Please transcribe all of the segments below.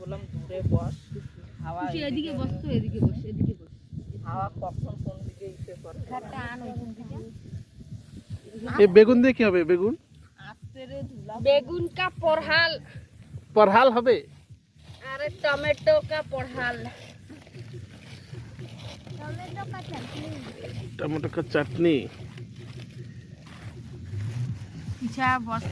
বললাম দূরে বস হাওয়া এদিকে বস এদিকে বস এদিকে বস হাওয়া কখন কোন দিকে ইসে করে বেগুন দিয়ে কি হবে? বেগুন? বেগুন কা পরহাল। পরহাল হবে? আরে টমেটো কা পরহাল। টমেটো কা চাটনি। যা boss.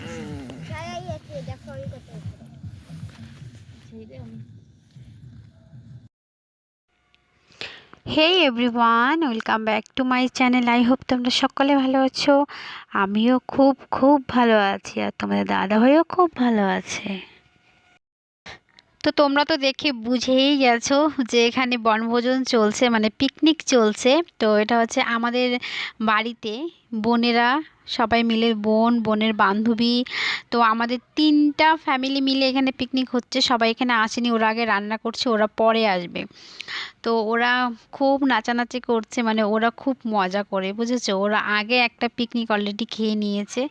Hey everyone welcome back to my channel. I hope তোমরা সকলে ভালো আছো। আমিও খুব খুব ভালো আছি আর তোমাদের দাদা ভাইও খুব ভালো আছে। তো তোমরা তো দেখে বুঝেই গেছো যে এখানে বনভোজন চলছে মানে পিকনিক চলছে। তো এটা হচ্ছে আমাদের বাড়িতে বোনেরা সবাই মিলে, বোন, বোনের বান্ধবী, তো আমাদের তিনটা ফ্যামিলি মিলে এখানে পিকনিক হচ্ছে। সবাই এখানে আসেনি, ওরা আগে রান্না করছে, ওরা পরে আসবে। তো ওরা খুব নাচানাচি করছে মানে ওরা খুব মজা করে, বুঝেছ? ওরা আগে একটা পিকনিক অলরেডি খেয়ে নিয়েছে।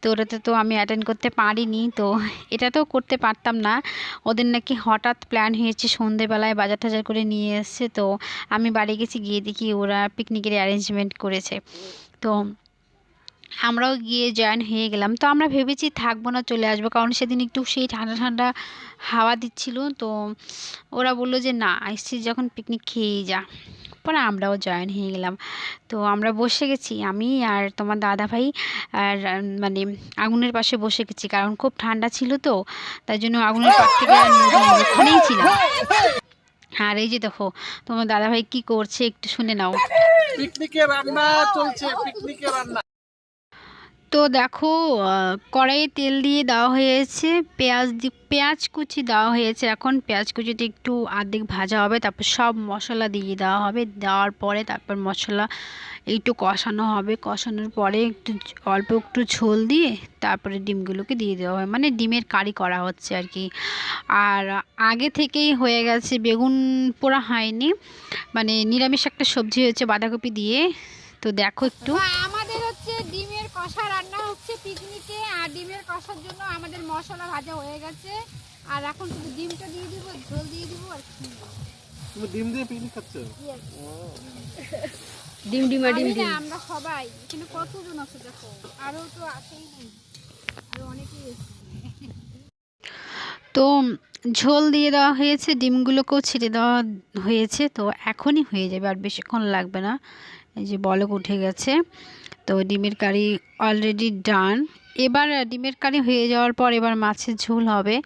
তো ওটাতে তো আমি অ্যাটেন্ড করতে পারিনি, তো এটা তো করতে পারতাম না। ওদের নাকি হঠাৎ প্ল্যান হয়েছে, সন্ধেবেলায় বাজার টাজার করে নিয়ে এসছে, তো আমি বাড়ি গেছি, গিয়ে দেখি ওরা পিকনিকের অ্যারেঞ্জমেন্ট করেছে। তো আমরাও গিয়ে জয়েন হয়ে গেলাম। তো আমরা ভেবেছি থাকব না, চলে আসব। কারণ সেদিন একটু সেই ঠান্ডা ঠান্ডা হাওয়া দিচ্ছিল। তো ওরা বলল যে, না আসছিস যখন পিকনিক খেয়েই যা। পরে আমরাও জয়েন হয়ে গেলাম। তো আমরা বসে গেছি, আমি আর তোমার দাদা ভাই আর মানে আগুনের পাশে বসে গেছি। কারণ খুব ঠান্ডা ছিল তো, তাই জন্য আগুনের পাশ থেকে ওখানেই ছিলাম। আর এই যে দেখো, তোমার দাদা ভাই কি করছে একটু শুনে নাও। পিকনিকে রান্না চলছে পিকনিকে রান্না। তো দেখো কড়াইয়ে তেল দিয়ে দেওয়া হয়েছে, পেঁয়াজ পেঁয়াজ কুচি দেওয়া হয়েছে। এখন পেঁয়াজ কুচিটা একটু আর্ধেক ভাজা হবে, তারপর সব মশলা দিয়ে দেওয়া হবে। দেওয়ার পরে তারপর মশলা একটু কষানো হবে। কষানোর পরে একটু অল্প একটু ঝোল দিয়ে তারপরে ডিমগুলোকে দিয়ে দেওয়া হয় মানে ডিমের কারি করা হচ্ছে আর কি। আর আগে থেকেই হয়ে গেছে, বেগুন পোড়া হয়নি। মানে নিরামিষ একটা সবজি হয়েছে বাঁধাকপি দিয়ে। তো দেখো একটু আমাদের হচ্ছে ডিমের কষা রান্না হচ্ছে পিকনিকে আর ডিমের কষার জন্য আমাদের মশলা ভাজা হয়ে গেছে। আর এখন শুধু ডিমটা দিয়ে দিব ঝোল দিয়ে দিব আর কি। তুমি ডিম দিয়ে পিকনিক খাচ্ছ? ডিম ডিম ডিম ডিম। আমরা সবাই এখানে কতজন আছে দেখো? আরও তো আসেই নাই। আরও অনেকেই তো ঝোল দিয়ে দেওয়া হয়েছে ডিমগুলোকেও ছিটে দেওয়া হয়েছে তো এখনই হয়ে যাবে আর বেশিক্ষণ লাগবে না। এই যে বলক উঠে গেছে। তো ডিমের কারি অলরেডি ডান এবার ডিমের কারি হয়ে যাওয়ার পর এবার মাছের ঝোল হবে,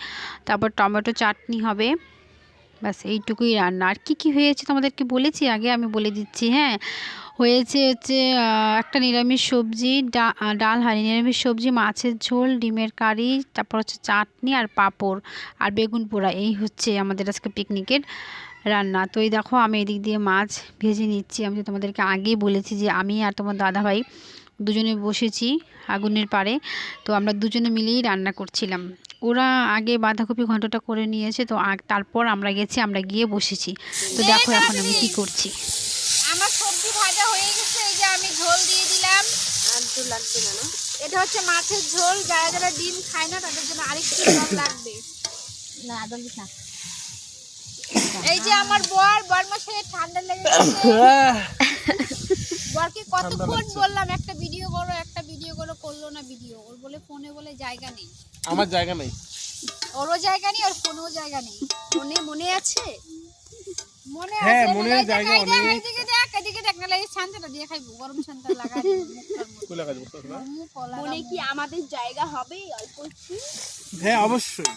তারপর টমেটো চাটনি হবে। ব্যাস, এইটুকুই রান্না। আর কী কী হয়েছে তোমাদেরকে বলেছি আগে, আমি বলে দিচ্ছি হ্যাঁ? হয়েছে হচ্ছে একটা নিরামিষ সবজি ডাল হয় নিরামিষ সবজি, মাছের ঝোল, ডিমের কারি, তারপর হচ্ছে চাটনি আর পাঁপড় আর বেগুন পোড়া। এই হচ্ছে আমাদের আজকে পিকনিকের রান্না। তো এই দেখো আমি এদিক দিয়ে মাছ ভেজে নিচ্ছি। আমি তো তোমাদেরকে আগেই বলেছি যে আমি আর তোমার দাদাভাই দুজনে বসেছি আগুনের পাড়ে। তো আমরা দুজনে মিলেই রান্না করছিলাম। ওরা আগে বাঁধাকপি ঘন্টটা করে নিয়েছে তো তারপর আমরা গেছি আমরা গিয়ে বসেছি। তো দেখো এখন আমি কি করছি। আমার সবজি ভাজা হয়ে গেছে এই যে আমি ঝোল দিয়ে দিলাম। আর ঝোল লাগবে না না? এটা হচ্ছে মাছের ঝোল যারা যারা ডিম খায় না তাদের জন্য আরেকটু ঝোল লাগবে। না আদম না। এই যে আমার বর বর মাসে ঠান্ডা লেগে বরকে কতক্ষণ বললাম একটা ভিডিও করো একটা ভিডিও করো করল না ভিডিও ওর বলে ফোনে বলে জায়গা নেই। আমার জায়গা নেই। ওরও জায়গা নেই আর ফোনেও জায়গা নেই। ফোনে মনে আছে? মনে হ্যাঁ, আছে। মনে জায়গা দেখাই অনেক। এইদিকে দেখ এদিকে দেখ নাহলে এই দিয়ে খাইবো। গরম লাগাই? মনে কি আমাদের জায়গা হবে অল্প হ্যাঁ অবশ্যই।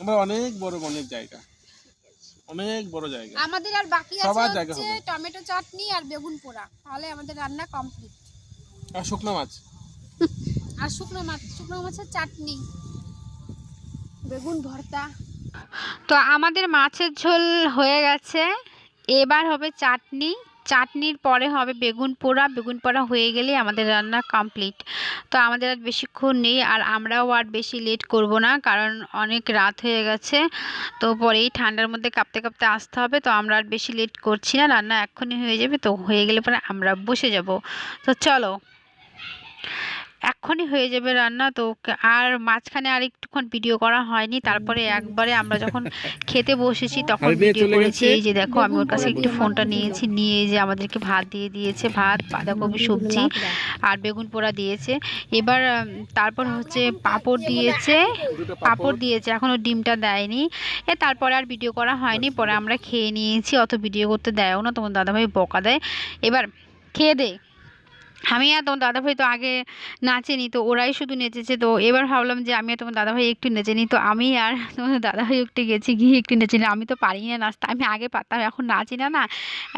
আমরা অনেক বড় অনেক জায়গা। অনেক বড় জায়গা। আমাদের আর বাকি আছে হচ্ছে টমেটো চাটনি আর বেগুন পোড়া। তাহলে আমাদের রান্না কমপ্লিট। আর শুকনো মাছ? আর শুকনো মাছ শুকনো মাছের চাটনি। বেগুন ভর্তা। তো আমাদের মাছের ঝোল হয়ে গেছে। এবার হবে চাটনি। চাটনির পরে হবে বেগুন পোড়া। বেগুন পোড়া হয়ে গেলে আমাদের রান্না কমপ্লিট তো আমাদের আর বেশিক্ষণ নেই আর আমরাও আর বেশি লেট করব না কারণ অনেক রাত হয়ে গেছে। তো পরেই ঠান্ডার মধ্যে কাঁপতে কাঁপতে আসতে হবে। তো আমরা আর বেশি লেট করছি না। রান্না এক্ষুনি হয়ে যাবে। তো হয়ে গেলে পরে আমরা বসে যাব। তো চলো। এক্ষুনি হয়ে যাবে রান্না। তো আর মাঝখানে আর একটুক্ষণ ভিডিও করা হয়নি। তারপরে একবারে আমরা যখন খেতে বসেছি তখন ভিডিও করেছি। এই যে দেখো আমি ওর কাছে একটু ফোনটা নিয়েছি নিয়ে এই যে আমাদেরকে ভাত দিয়ে দিয়েছে ভাত বাঁধাকপি সবজি আর বেগুন পোড়া দিয়েছে। এবার তারপর হচ্ছে পাঁপড় দিয়েছে। পাঁপড়। দিয়েছে এখনও ডিমটা দেয়নি। এ তারপরে আর ভিডিও করা হয়নি। পরে আমরা খেয়ে নিয়েছি। অত ভিডিও করতে দেয়ও না। তোমার দাদাভাই বকা দেয়। এবার খেয়ে দে। আমি আর তোমার দাদাভাই তো আগে নাচেনি, তো ওরাই শুধু নেচেছে। তো এবার ভাবলাম যে আমি আর তোমার দাদাভাই একটু নেচে নিই তো আমি আর তোমার দাদাভাই একটু গেছি, গিয়ে একটু নেচে নিই আমি তো পারি না নাচতে, আমি আগে পারতাম, এখন নাচি না না,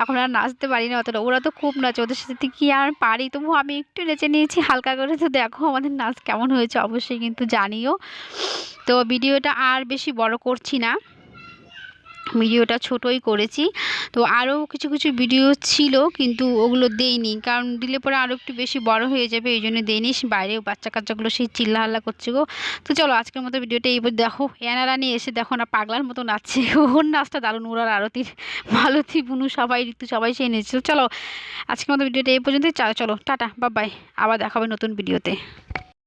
এখন আর নাচতে পারি না অতটা। ওরা তো খুব নাচে, ওদের সাথে কি আর পারি? তবু আমি একটু নেচে নিয়েছি, হালকা করে। তো দেখো আমাদের নাচ কেমন হয়েছে, অবশ্যই কিন্তু জানিও। তো ভিডিওটা আর বেশি বড় করছি না। ভিডিওটা ছোটই করেছি। তো আরও কিছু কিছু ভিডিও ছিল কিন্তু ওগুলো দেইনি। কারণ দিলে পরে আরও একটু বেশি বড় হয়ে যাবে, এই জন্য দেইনি। বাইরে বাচ্চা কাচ্চাগুলো সেই চিল্লা হাল্লা করছে গো। তো চলো আজকের মতো ভিডিওটা এই দেখো। এনা রানি এসে দেখো না পাগলার মতো নাচছে। ওর নাচটা দারুণ ওরার আরতির মালতী, বুনু, সবাই, ঋতু সবাই সেই নেচে। চলো আজকের মতো ভিডিওটা এই পর্যন্তই। চলো, টাটা বা বাই। আবার দেখাবে নতুন ভিডিওতে।